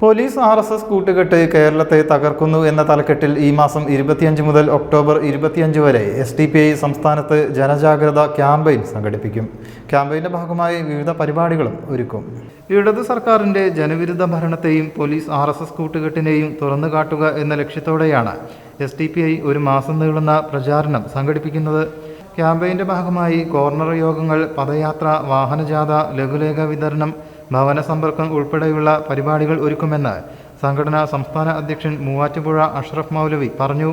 Police R S S കൂട്ടുകെട്ട് കേരളത്തെ തകർക്കുന്നു എന്ന തലക്കെട്ടിൽ ഈ മാസം ഇരുപത്തിയഞ്ച് മുതൽ ഒക്ടോബർ ഇരുപത്തിയഞ്ച് വരെ എസ് ഡി പി ഐ സംസ്ഥാനത്ത് ജനജാഗ്രത ക്യാമ്പയിൻ സംഘടിപ്പിക്കും. ക്യാമ്പയിന്റെ ഭാഗമായി വിവിധ പരിപാടികളും ഒരുക്കും. ഇടതു സർക്കാരിന്റെ ജനവിരുദ്ധ ഭരണത്തെയും പോലീസ് ആർ എസ് എസ് കൂട്ടുകെട്ടിനെയും തുറന്നു കാട്ടുക എന്ന ലക്ഷ്യത്തോടെയാണ് എസ് ഡി പി ഐ ഒരു മാസം നീളുന്ന പ്രചാരണം സംഘടിപ്പിക്കുന്നത്. ക്യാമ്പയിന്റെ ഭാഗമായി കോർണർ യോഗങ്ങൾ പദയാത്ര വാഹനജാഥ ലഘുലേഖ വിതരണം ഭവന സമ്പർക്കം ഉൾപ്പെടെയുള്ള പരിപാടികൾ ഒരുക്കുമെന്ന് സംഘടനാ സംസ്ഥാന അധ്യക്ഷൻ മൂവാറ്റുപുഴ അഷ്റഫ് മൗലവി പറഞ്ഞു.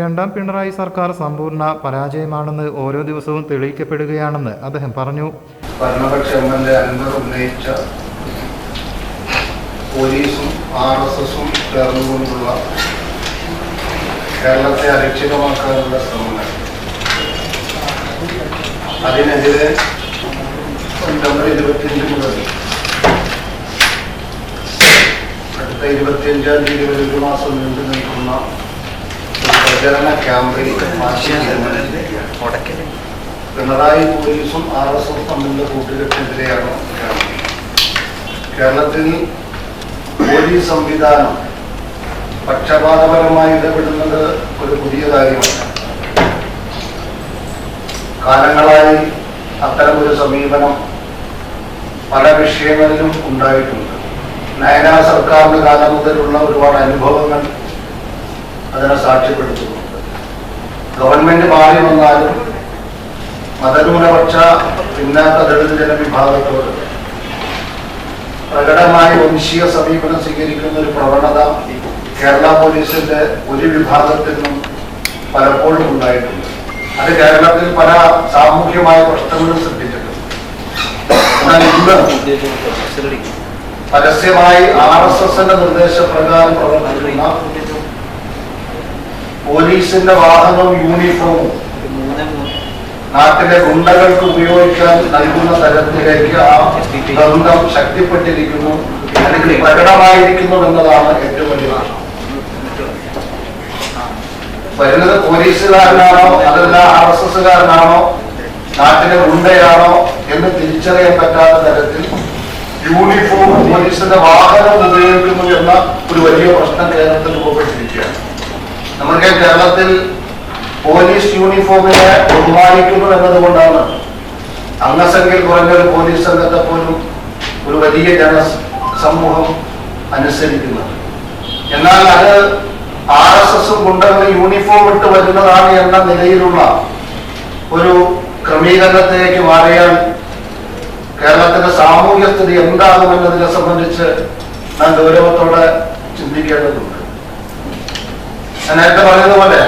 രണ്ടാം പിണറായി സർക്കാർ സമ്പൂർണ പരാജയമാണെന്ന് ഓരോ ദിവസവും തെളിയിക്കപ്പെടുകയാണെന്ന് അദ്ദേഹം പറഞ്ഞു. ഭരണപക്ഷ എം എൽ എ ഉന്നയിച്ച പോലീസും ആർ എസ് എസും ചേർന്നുകൊണ്ടുള്ള കേരളത്തെ അരക്ഷിതമാക്കാനുള്ള ശ്രമങ്ങൾ. അതിനെതിരെ സെപ്റ്റംബർ ഇരുപത്തിയഞ്ച് മുതൽ അടുത്ത ഇരുപത്തിയഞ്ചാം തീയതി വരെ ഒരു മാസം നീണ്ടു നിൽക്കുന്ന പ്രചരണ ആശയം പിണറായി പോലീസും ആർ എസ് എസ് തമ്മിലുള്ള കൂട്ടുകെട്ടിനെതിരെയാണ് കേരളം കേരളത്തിൽ പോലീസ് സംവിധാനം പക്ഷപാതപരമായി ഇടപെടുന്നത് ഒരു പുതിയ കാര്യമാണ്. കാലങ്ങളായി അത്തരമൊരു സമീപനം പല വിഷയങ്ങളിലും ഉണ്ടായിട്ടുണ്ട്. നയന സർക്കാരിന്റെ കാലം മുതലുള്ള ഒരുപാട് അനുഭവങ്ങൾ അതിനെ സാക്ഷ്യപ്പെടുത്തുന്നുണ്ട് ഗവൺമെന്റ് മാറി വന്നാലും മതന്യൂനപക്ഷ പിന്നാക്ക ദളിത് ജനവിഭാഗത്തോട് പ്രകടമായ വംശീയ സമീപനം സ്വീകരിക്കുന്ന ഒരു പ്രവണത കേരള പോലീസിന്റെ ഒരു വിഭാഗത്തിൽ നിന്നും പലപ്പോഴും ഉണ്ടായിട്ടുണ്ട്. അത് കേരളത്തിൽ പല സാമൂഹ്യമായ പ്രശ്നങ്ങളും സൃഷ്ടിച്ചിട്ടുണ്ട്. എന്നാൽ ഇന്ന് പരസ്യമായി ആർ എസ് എസിന്റെ നിർദ്ദേശപ്രകാരം പ്രവർത്തിക്കുന്ന പോലീസിന്റെ വാഹനവും യൂണിഫോമും നാട്ടിലെ ഗുണ്ടകൾക്ക് ഉപയോഗിക്കാൻ നൽകുന്ന തരത്തിലേക്ക് ആ ബന്ധം ശക്തിപ്പെട്ടിരിക്കുന്നു. അല്ലെങ്കിൽ പ്രകടമായിരിക്കുന്നു എന്നതാണ് ഏറ്റവും വലിയ പ്രശ്നം. വരുന്നത് പോലീസുകാരനാണോ അതല്ല ആർ എസ് എസുകാരനാണോ നാട്ടിലെ ഗുണ്ടയാണോ എന്ന് തിരിച്ചറിയാൻ പറ്റാത്ത തരത്തിൽ യൂണിഫോം പോലീസിന്റെ വാഹനം ഉപയോഗിക്കുന്നു എന്ന ഒരു വലിയ പ്രശ്നം കേരളത്തിൽ രൂപപ്പെട്ടിരിക്കുകയാണ്. നമുക്ക് കേരളത്തിൽ പോലീസ് യൂണിഫോമിനെ ബഹുമാനിക്കുന്നു എന്നതുകൊണ്ടാണ് അംഗസംഖ്യയിൽ കുറഞ്ഞ ഒരു പോലീസ് സംഘത്തെ പോലും ഒരു വലിയ ജന സമൂഹം അനുസരിക്കുന്നത്. എന്നാൽ അത് ആർ എസ് എസും കൊണ്ടുവന്ന് യൂണിഫോം ഇട്ട് വരുന്നതാണ് എന്ന നിലയിലുള്ള ഒരു ക്രമീകരണത്തിലേക്ക് മാറിയാൽ കേരളത്തിന്റെ സാമൂഹ്യ സ്ഥിതി എന്താകുമെന്നതിനെ സംബന്ധിച്ച് നാം ഗൗരവത്തോടെ ചിന്തിക്കേണ്ടതുണ്ട്. ഞാൻ നേരത്തെ പറഞ്ഞതുപോലെ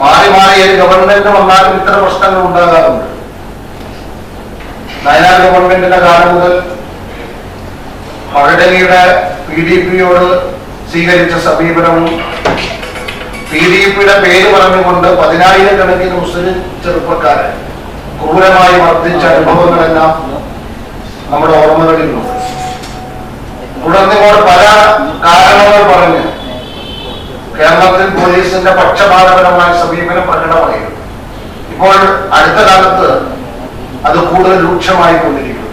മാറി മാറി ഒരു ഗവൺമെന്റ് വന്നാലും ഇത്തരം പ്രശ്നങ്ങൾ ഉണ്ടാകാറുണ്ട്. നയനാട് ഗവൺമെന്റിന്റെ കാലം മുതൽ മഴടലിയുടെ പി ഡി പിയോട് സ്വീകരിച്ച സമീപനവും പി ഡി പിയുടെ പേര് പറഞ്ഞുകൊണ്ട് പതിനായിരക്കണക്കിന് മുസ്ലിം ചെറുപ്പക്കാരെ ക്രൂരമായി വർദ്ധിച്ച അനുഭവങ്ങളെല്ലാം നമ്മുടെ ഓർമ്മകളിലുണ്ട് തുടർന്ന് ഇങ്ങോട്ട് പല കാരണങ്ങൾ പറഞ്ഞ് കേരളത്തിൽ പോലീസിന്റെ പക്ഷപാതപരമായ സമീപനം പ്രകടമായിരുന്നു. ഇപ്പോൾ അടുത്ത കാലത്ത് അത് കൂടുതൽ രൂക്ഷമായി കൊണ്ടിരിക്കുന്നു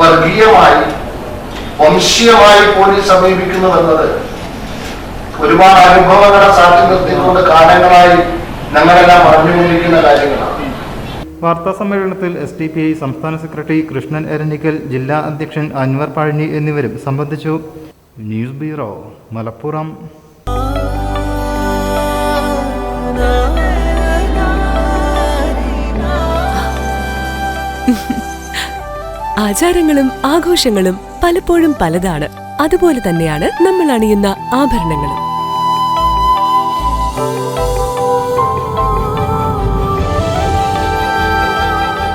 വർഗീയമായി വംശീയമായി പോലീസ് സമീപിക്കുന്നു എന്നത് ഒരുപാട് അനുഭവങ്ങളെ സാക്ഷി നിർത്തിക്കൊണ്ട് കാലങ്ങളായി ഞങ്ങളെല്ലാം പറഞ്ഞുകൊണ്ടിരിക്കുന്ന കാര്യങ്ങളാണ്. വാർത്താ സമ്മേളനത്തിൽ എസ് ടി പി ഐ സംസ്ഥാന സെക്രട്ടറി കൃഷ്ണൻ എരഞ്ഞിക്കൽ ജില്ലാ അധ്യക്ഷൻ അൻവർ പഴഞ്ഞി എന്നിവരും സംബന്ധിച്ചു. News bureau Malappuram. ആചാരങ്ങളും ആഘോഷങ്ങളും പലപ്പോഴും പലതാണ്. അതുപോലെ തന്നെയാണ് നമ്മൾ അണിയുന്ന ആഭരണങ്ങളും.